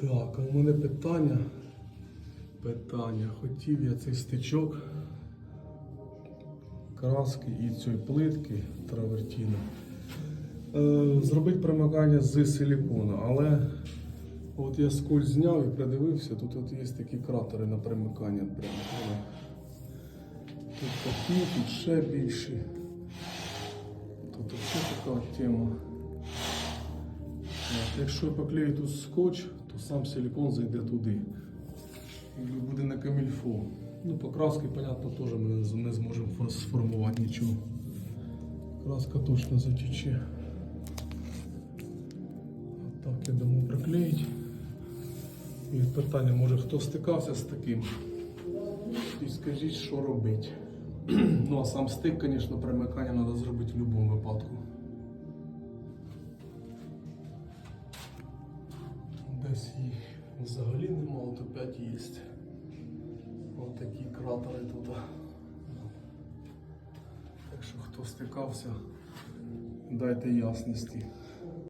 Так, а у мене питання. Питання. Хотів я цей стичок краски і цієї плитки травертіна. Е, зробити примикання з силікону, але от я сколь зняв і придивився, тут от є такі кратери на примикання. Тут такі, тут ще більші. Тут ще така тема. Якщо тут скотч, то сам силикон зайде туди. І буде на камільфо. Ну, покраски, понятно, теж ми не зможемо сформувати нічого. Краска точно затече. Так я думаю приклеїть. І питання, може хто стикався з таким? І скажіть, що робити. ну а сам стик, звісно, примикання треба зробити в будь-якому випадку. Десь їх взагалі нема, от опять є. Ось такі кратери тут. Так що хто стикався, дайте ясності.